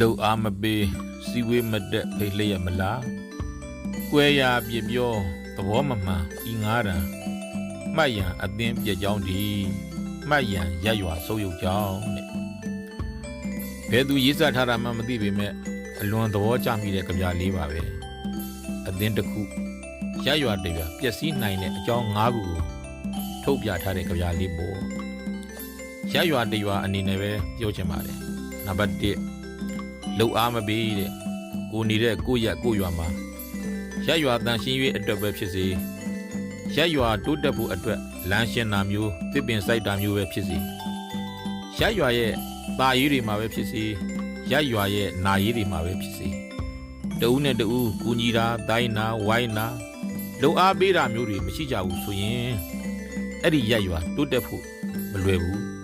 လှုပ်အားမပေးစီဝေးမတက်ဖိတ်လျက်မလားကွဲရာပြပြောသဘောမမှန်ဤငါးတံမှတ်ရန်အသင်းပြကြောင်းဒီမှတ်ရန်ရက်ရွာဆုပ်ယုပ်ကြောင်းတဲ့ဘယ်သူရေးစားထားတာမှမသိပေမဲ့အလွန်သဘောကျမိတဲ့ကြပြလေးပါပဲအသင်းတစ်ခုရက်ရွာတရွာပျက်စီးနိုင်တဲ့အကြောင်း၅ခုကိုထုတ်ပြထားတဲ့ကြပြလေးပေါ့ရက်ရွာတရွာအနေနဲ့ပဲပြောချင်ပါတယ်နံပါတ်1 လှုပ်အားမပေးတဲ့ကိုနေတဲ့ကိုရက်ကိုရွာမှာရက်ရွာတန်ရှင်း၍အတွက်ပဲဖြစ်စေရက်ရွာတိုးတက်ဖို့အတွက်လမ်းရှင်းတာမျိုးတစ်ပင်စိုက်တာမျိုးပဲဖြစ်စေရက်ရွာရဲ့ตาရေးတွေမှာပဲဖြစ်စေရက်ရွာရဲ့နာရေးတွေမှာပဲဖြစ်စေတဦးနဲ့တဦးကူညီတာတိုင်းနာဝိုင်းနာလုံအားပေးတာမျိုးတွေမရှိကြဘူးဆိုရင်အဲ့ဒီရက်ရွာတိုးတက်ဖို့မလွယ်ဘူး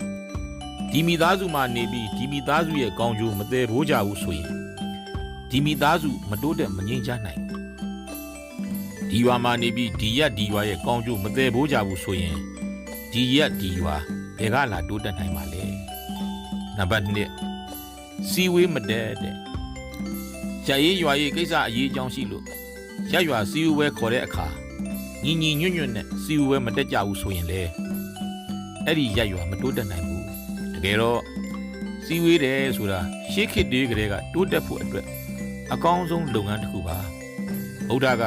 ဒီမိသားစုမှာနေပြီးဒီမိသားစုရဲ့ကောင်းကျိုးမသေးဘိုးကြဘူးဆိုရင်ဒီမိသားစုမတိုးတက်မငြိမ်းချမ်းနိုင်ဘူးဒီရွာမှာနေပြီးဒီရက်ဒီရွာရဲ့ကောင်းကျိုးမသေးဘိုးကြဘူးဆိုရင်ဒီရက်ဒီရွာဘယ်ကလာတိုးတက်နိုင်မှာလဲနံပါတ်1စီဝေးမတဲတဲ့ရရေးရွာရေးကိစ္စအရေးအကြောင်းရှိလို့ရက်ရွာစီဝဲခေါ်တဲ့အခါညီညီညွတ်ညွတ်နဲ့စီဝဲမတက်ကြဘူးဆိုရင်လေအဲ့ဒီရက်ရွာမတိုးတက်နိုင်ဘူး တကယ်တော့စီဝေးတယ်ဆိုတာရှေးခေတ်တည်းကလေးကတိုးတက်ဖို့အတွက်အကောင်းဆုံးလုပ်ငန်းတစ်ခုပါဗုဒ္ဓက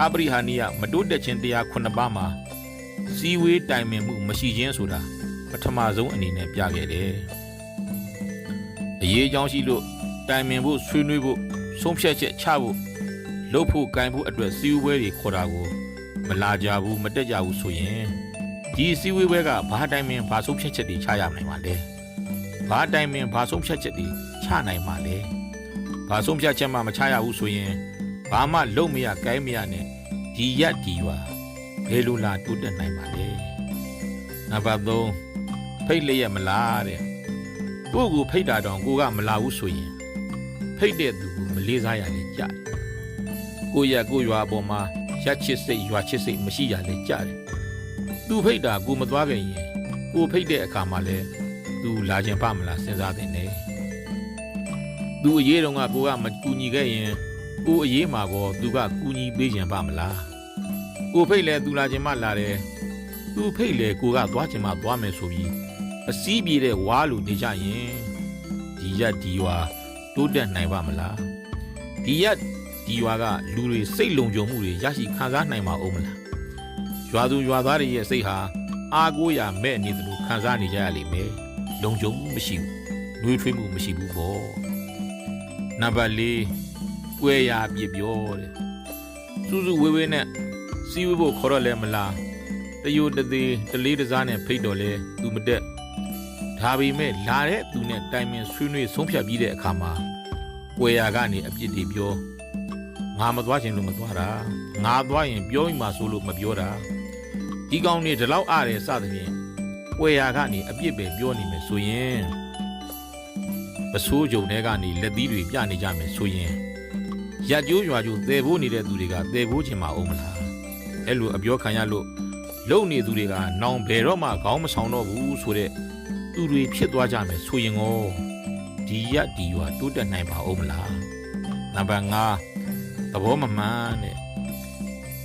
အပရိဟာနိယမတိုးတက်ခြင်းတရားခုနှစ်ပါးမှာစီဝေးတိုင်ပင်မှုမရှိခြင်းဆိုတာပထမဆုံးအနေနဲ့ပြခဲ့တယ်အရေးအကြောင်းရှိလို့တိုင်ပင်ဖို့ဆွေးနွေးဖို့ဆုံးဖြတ်ချက်ချဖို့လုပ်ဖို့ကင်ဖို့အတွက်စီဝေးတွေခေါ်တာကိုမလာကြဘူးမတက်ကြဘူးဆိုရင် ဒီစီဝေးဘဲကဘာတိုင်ပင်ဘာဆုံးဖြတ်ချက်တွေချရနိုင်မှာလဲဘာတိုင်ပင်ဘာဆုံးဖြတ်ချက်တွေချနိုင်မှာလဲဘာဆုံးဖြတ်ချက်မှမချရဘူးဆိုရင်ဘာမှလုပ်မရကိုင်းမရနဲ့ဒီရက်ဒီရွာဘယ်လိုလာတိုးတက်နိုင်မှာလဲနံပါတ်3ဖိတ်လျက်မလားတဲ့ကိုယ့်ကိုဖိတ်တာတောင်ကိုကမလာဘူးဆိုရင်ဖိတ်တဲ့သူကိုမလေးစားရလေကြတယ်ကိုရက်ကိုရွာပေါ်မှာရက်ချစ်စိတ်ရွာချစ်စိတ်မရှိရလေကြတယ် သူဖိတ်တာကိုမသွားခင်ရင်ကိုဖိတ်တဲ့အခါမှာလဲသူလာခြင်းပါမလားစဉ်းစားတင်တယ်သူအရေးတော့ကကိုကမကူညီခဲ့ရင်ကိုအရေးမှာကောသူကကူညီပေးခြင်းပါမလားကိုဖိတ်လဲသူလာခြင်းမလာတယ်သူဖိတ်လဲကိုကသွားခြင်းမသွားမယ်ဆိုပြီးအစည်းပြေတဲ့ဝါလူနေကြရင်ဒီရက်ဒီရွာတိုးတက်နိုင်ပါမလားဒီရက်ဒီရွာကလူတွေစိတ်လုံခြုံမှုတွေရရှိခံစားနိုင်ပါဦးမလား ရွာသူရွာသားတွေရဲ့စိတ်ဟာအားကိုးရာမဲ့နေသလိုခံစားနေကြရလိမ့်မယ်လုံခြုံမှုမရှိဘူးနှွေးထွေးမှုမရှိဘူးပေါ့နံပါတ်၄ကွဲရာပြပြောတဲ့စူးစူးဝေးဝေးနဲ့စီးဝေးဖို့ခေါ်တော့လဲမလားတယိုတသေးတလေးတစားနဲ့ဖိတ်တော်လဲသူမတက်ဒါပေမဲ့လာတဲ့သူနဲ့တိုင်ပင်ဆွေးနွေးဆုံးဖြတ်ပြီးတဲ့အခါမှာကွဲရာကနေအပြစ်တွေပြောငါမသွားချင်လို့မသွားတာငါသွားရင်ပြောမိမှာဆိုလို့မပြောတာ ဒီကောင်နေဒီလောက်အားတယ်စသဖြင့်ကွဲရာကနေအပြစ်ပဲပြောနေမယ်ဆိုရင်ပစိုးကြုံတွေကနေလက်သီးတွေပြနေကြမယ်ဆိုရင်ရက်ကျိုးရွာကျိုးသေဖို့နေတဲ့သူတွေကသေဖို့ချင်မှာအောင်မလားအဲ့လိုအပြောခံရလို့လုံနေသူတွေကနောင်ဘယ်တော့မှခေါင်းမဆောင်တော့ဘူးဆိုတဲ့သူတွေဖြစ်သွားကြမယ်ဆိုရင်ကိုဒီရက်ဒီရွာတိုးတက်နိုင်ပါအောင်မလားနံပါတ်5သဘောမမှန်တဲ့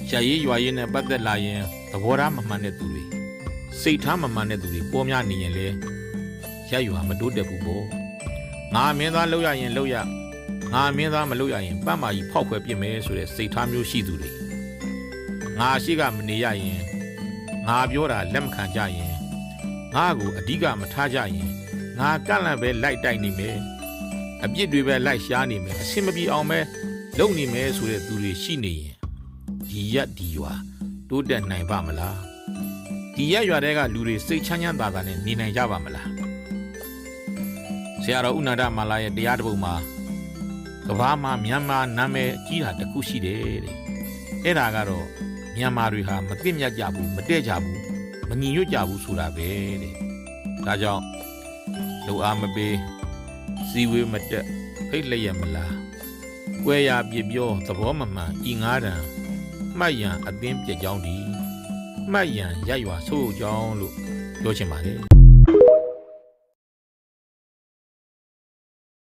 ရှာရေးရွာရေးနဲ့ပတ်သက်လာရင်သ ဘောထားမမှန်တဲ့သူတွေစိတ်ထားမမှန်တဲ့သူတွေပေါ်များနေရင်လေရက်ရွာမတိုးတက်ဘူးပေါ့ငါမင်းသားလောက်ရရင်လောက်ရငါမင်းသားမလောက်ရရင်ပတ်မာကြီးဖောက်ခွဲပြစ်မယ်ဆိုတဲ့စိတ်ထားမျိုးရှိသူတွေငါရှိကမနေရရင်ငါပြောတာလက်မခံကြရင်ငါ့ကိုအဓိကမထားကြရင်ငါကန့်လန့်ပဲလိုက်တိုက်နေမယ်အပြစ်တွေပဲလိုက်ရှားနေမယ်အဆင်မပြေအောင်ပဲလုပ်နေမယ်ဆိုတဲ့သူတွေရှိနေရင်ဒီရက်ဒီရွာ တိုးတက်နိုင်ပါမလားဒီရက်ရွာတဲကလူတွေစိတ်ချမ်းချမ်းသာသာနဲ့နေနိုင်ကြပါမလားဆရာတော်ဥနာဒမာလာရဲ့တရားတစ်ပုဒ်မှာကဘာမှာမြန်မာနာမည်ကြီးတာတစ်ခုရှိတယ်တဲ့အဲ့ဒါကတော့မြန်မာတွေဟာမသိမြတ်ကြဘူးမတဲ့ကြဘူးမညီညွတ်ကြဘူးဆိုတာပဲတဲ့ဒါကြောင့်လူအားမပေးစီဝေးမတက်ဖိတ်လျက်မလားကွဲရပြပြောသဘောမမှန်ဤငါးတံ မှတ်ရန်အသင်းပြကြောင်းဒီမှတ်ရန်ရက်ရွာဆိုးကြောင်းလို့ပြောချင်ပါတယ်